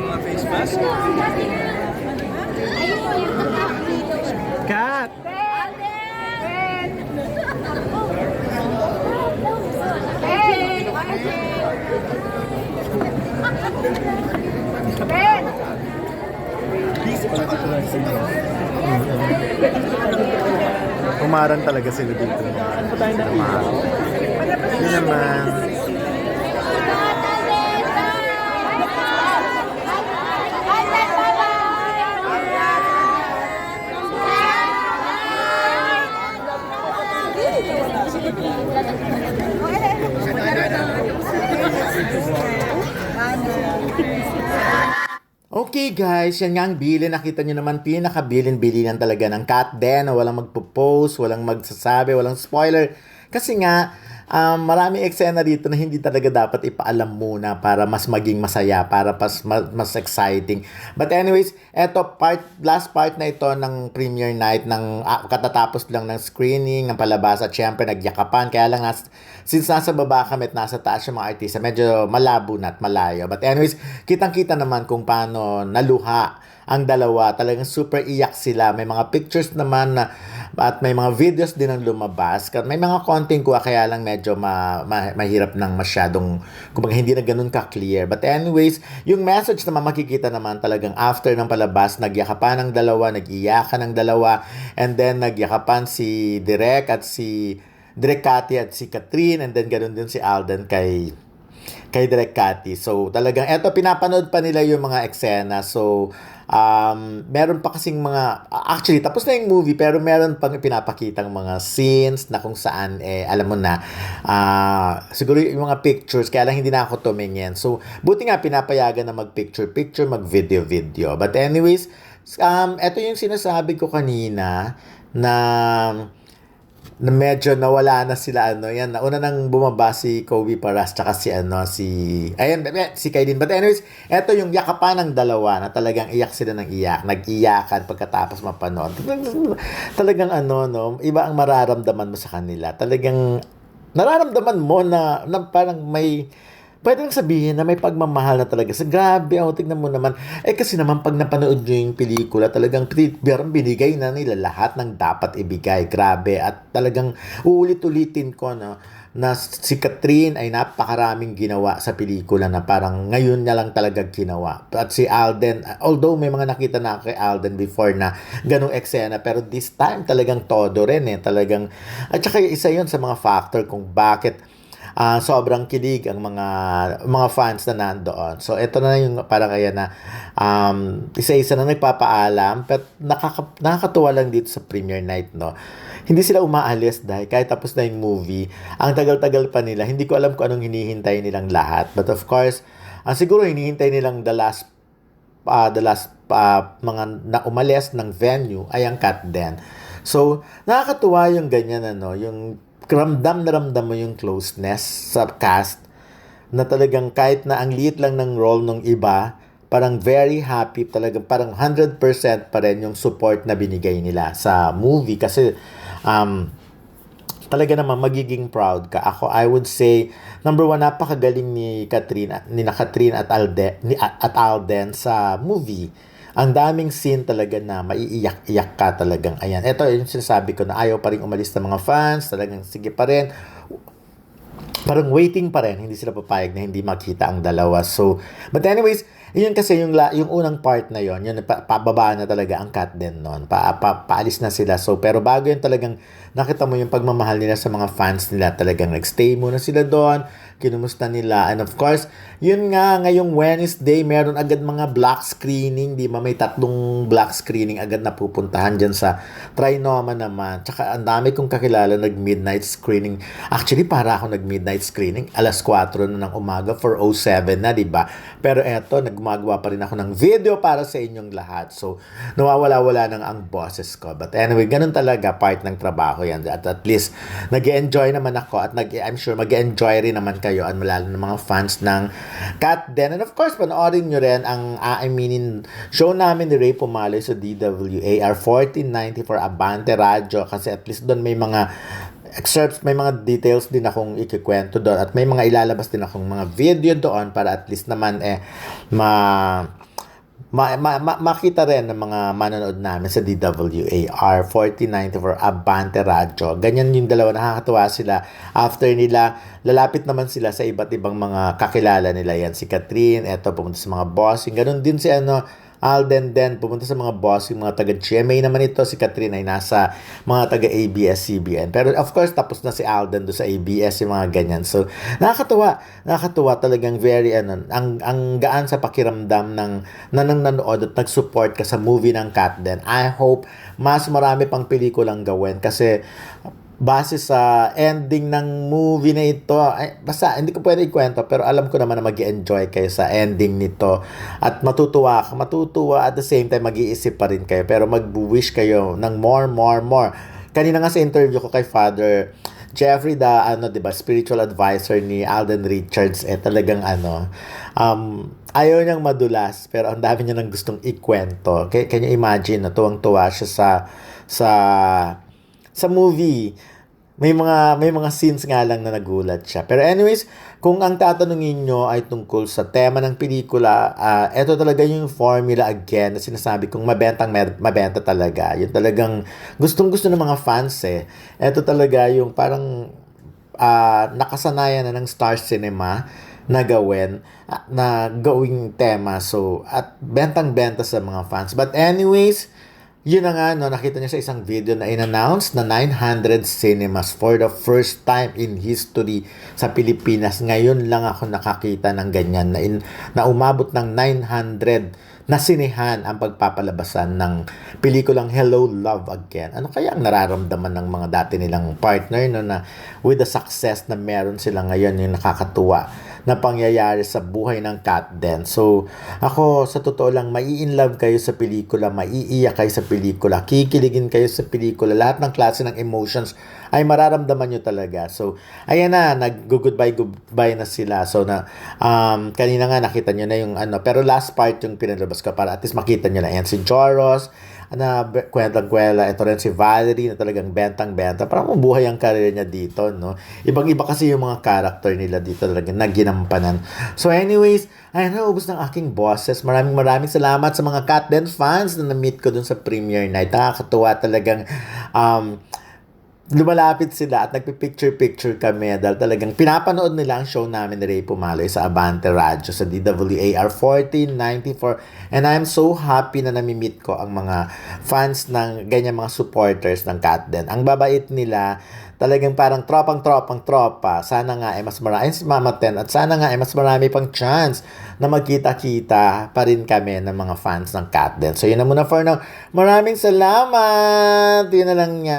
you tomorrow. Sa ating lahat. Cut! Cut! Cut! Cut! Umarang talaga sila dito. Ano pa tayo na Yun naman. Okay guys, yan nga ang bilin. Nakita nyo naman, pinakabilin-bilinan talaga ng cat den walang magpo-post, walang magsasabi, walang spoiler. Kasi nga, um, marami eksena dito na hindi talaga dapat ipaalam muna para mas maging masaya, para mas, mas, exciting. But anyways, eto, part, last part na ito ng premiere night ng ah, katatapos lang ng screening, ng palabas at syempre nagyakapan. Kaya lang, nas, since nasa baba kami at nasa taas yung mga artista, medyo malabo na at malayo. But anyways, kitang-kita naman kung paano naluha ang dalawa. Talagang super iyak sila. May mga pictures naman na at may mga videos din ang lumabas. May mga konting kuha kaya lang medyo ma, ma- mahirap ng masyadong kumbaga hindi na ganun ka-clear. But anyways, yung message naman makikita naman talagang after ng palabas, nagyakapan ng dalawa, nag-iyakan ng dalawa, and then nagyakapan si Direk at si Direk Cathy at si Catherine, and then ganun din si Alden kay kay Direk Cathy. So, talagang, eto, pinapanood pa nila yung mga eksena. So, um, meron pa kasing mga, actually, tapos na yung movie, pero meron pang pinapakitang mga scenes na kung saan, eh, alam mo na, ah, siguro yung mga pictures, kaya lang hindi na ako tumingin. So, buti nga pinapayagan na mag-picture-picture, mag-video-video. But anyways, um, eto yung sinasabi ko kanina, na na medyo nawala na sila ano yan. Nauna nang bumaba si Kobe Paras tsaka si ano si ayun eh, si Kaidin but anyways eto yung yakapan ng dalawa na talagang iyak sila ng iyak nag-iyakan pagkatapos mapanood. Talagang ano no iba ang mararamdaman mo sa kanila. Talagang nararamdaman mo na, na parang may pwede nang sabihin na may pagmamahal na talaga. Sa grabe, oh, tignan mo naman. Eh kasi naman pag napanood nyo yung pelikula, talagang binigay na nila lahat ng dapat ibigay. Grabe. At talagang uulit-ulitin ko no, na si Catherine ay napakaraming ginawa sa pelikula na parang ngayon niya lang talaga ginawa. At si Alden, although may mga nakita na kay Alden before na ganong eksena, pero this time talagang todo rin eh. Talagang, at saka isa yun sa mga factor kung bakit ah, sobrang kilig ang mga mga fans na nandoon. So ito na yung parang kaya na um, isa-isa na nagpapaalam pero nakaka, nakakatuwa lang dito sa premiere night no. Hindi sila umaalis dahil kahit tapos na yung movie, ang tagal-tagal pa nila. Hindi ko alam kung anong hinihintay nilang lahat. But of course, ang siguro hinihintay nilang the last uh, the last uh, mga na umalis ng venue ay ang cut den. So, nakakatuwa yung ganyan ano, yung ramdam na ramdam mo yung closeness sa cast na talagang kahit na ang liit lang ng role ng iba, parang very happy, talagang parang 100% pa rin yung support na binigay nila sa movie kasi um, talaga naman magiging proud ka. Ako, I would say, number one, napakagaling ni Catherine, ni na Catherine at, Alde, ni, at Alden sa movie. Ang daming scene talaga na maiiyak-iyak ka talagang. Ayan, ito yung sinasabi ko na ayaw pa rin umalis ng mga fans, talagang sige pa rin. Parang waiting pa rin, hindi sila papayag na hindi makita ang dalawa. So, but anyways, yun kasi yung, la, yung unang part na yon yun, pa, pababa na talaga ang cut din noon. Pa, pa, paalis na sila. So, pero bago yun talagang nakita mo yung pagmamahal nila sa mga fans nila. Talagang nagstay muna sila doon, kinumusta nila. And of course, yun nga, ngayong Wednesday, meron agad mga black screening, di ba? May tatlong black screening agad na pupuntahan dyan sa Trinoma naman. Tsaka ang dami kong kakilala nag-midnight screening. Actually, para ako nag-midnight screening, alas 4 na ng umaga for 07 na, di ba? Pero eto, nagmagawa pa rin ako ng video para sa inyong lahat. So, nawawala-wala nang ang bosses ko. But anyway, ganun talaga, part ng trabaho yan. At at least, nag enjoy naman ako at nag I'm sure mag enjoy rin naman kayo at lalo ng mga fans ng Cat Den. And of course, panoorin nyo rin ang aaminin show namin ni Ray Pumaloy sa DWAR 1490 for Abante Radio kasi at least doon may mga excerpts, may mga details din akong ikikwento doon at may mga ilalabas din akong mga video doon para at least naman eh ma ma, ma, ma, makita rin ng mga manonood namin sa DWAR 1494 Abante Radio. Ganyan yung dalawa, nakakatuwa sila. After nila, lalapit naman sila sa iba't ibang mga kakilala nila yan. Si Catherine, eto, pumunta sa mga bossing. Ganon din si ano, Alden din, pumunta sa mga bossing, mga taga GMA naman ito. Si Catherine ay nasa mga taga ABS-CBN. Pero of course, tapos na si Alden do sa ABS, yung mga ganyan. So, nakakatuwa. Nakakatuwa talagang very, ano, ang, ang gaan sa pakiramdam ng, na nang nanood at nag-support ka sa movie ng Cat Den. I hope mas marami pang pelikulang gawin kasi base sa ending ng movie na ito, ay, basta hindi ko pwede ikwento pero alam ko naman na mag enjoy kayo sa ending nito at matutuwa matutuwa at the same time mag-iisip pa rin kayo pero mag-wish kayo ng more, more, more. Kanina nga sa interview ko kay Father Jeffrey da ano 'di ba spiritual advisor ni Alden Richards eh talagang ano um ayaw niyang madulas pero ang dami niya nang gustong ikwento. Can, can you imagine na tuwang-tuwa siya sa sa sa movie may mga may mga scenes nga lang na nagulat siya. Pero anyways, kung ang tatanungin nyo ay tungkol sa tema ng pelikula, uh, ito talaga yung formula again na sinasabi kong mabentang mabenta talaga. Yung talagang gustong-gusto ng mga fans eh. Ito talaga yung parang uh, nakasanayan na ng Star Cinema na gawin uh, na gawing tema so at bentang-benta sa mga fans but anyways yun na nga, no, nakita niya sa isang video na in-announce na 900 cinemas for the first time in history sa Pilipinas. Ngayon lang ako nakakita ng ganyan na, in, na umabot ng 900 na sinehan ang pagpapalabasan ng pelikulang Hello, Love Again. Ano kaya ang nararamdaman ng mga dati nilang partner no, na with the success na meron sila ngayon yung nakakatuwa na pangyayari sa buhay ng Cat Den. So, ako sa totoo lang, mai-in love kayo sa pelikula, maiiyak kayo sa pelikula, kikiligin kayo sa pelikula, lahat ng klase ng emotions ay mararamdaman nyo talaga. So, ayan na, nag-goodbye goodbye na sila. So, na, um, kanina nga nakita nyo na yung ano, pero last part yung pinalabas ko para at least makita nyo na. Ayan si Joros, na kwentang-kwela. Ito rin si Valerie na talagang bentang-benta. Parang mabuhay ang career niya dito, no? Ibang-iba kasi yung mga character nila dito talaga na ginampanan. So anyways, ayun na, ubos ng aking bosses. Maraming maraming salamat sa mga Cat Den fans na na-meet ko dun sa premiere night. Nakakatuwa talagang um, lumalapit sila at nagpipicture-picture kami dahil talagang pinapanood nila ang show namin ni Ray Pumaloy sa Abante Radio sa DWAR 1494 and I'm so happy na nami-meet ko ang mga fans ng ganyan mga supporters ng Cat Den. Ang babait nila, talagang parang tropang-tropang tropa. Sana nga ay mas marami si Mama Ten at sana nga ay mas marami pang chance na magkita-kita pa rin kami ng mga fans ng Cat Den. So yun na muna for now. Maraming salamat! Yun na lang niya.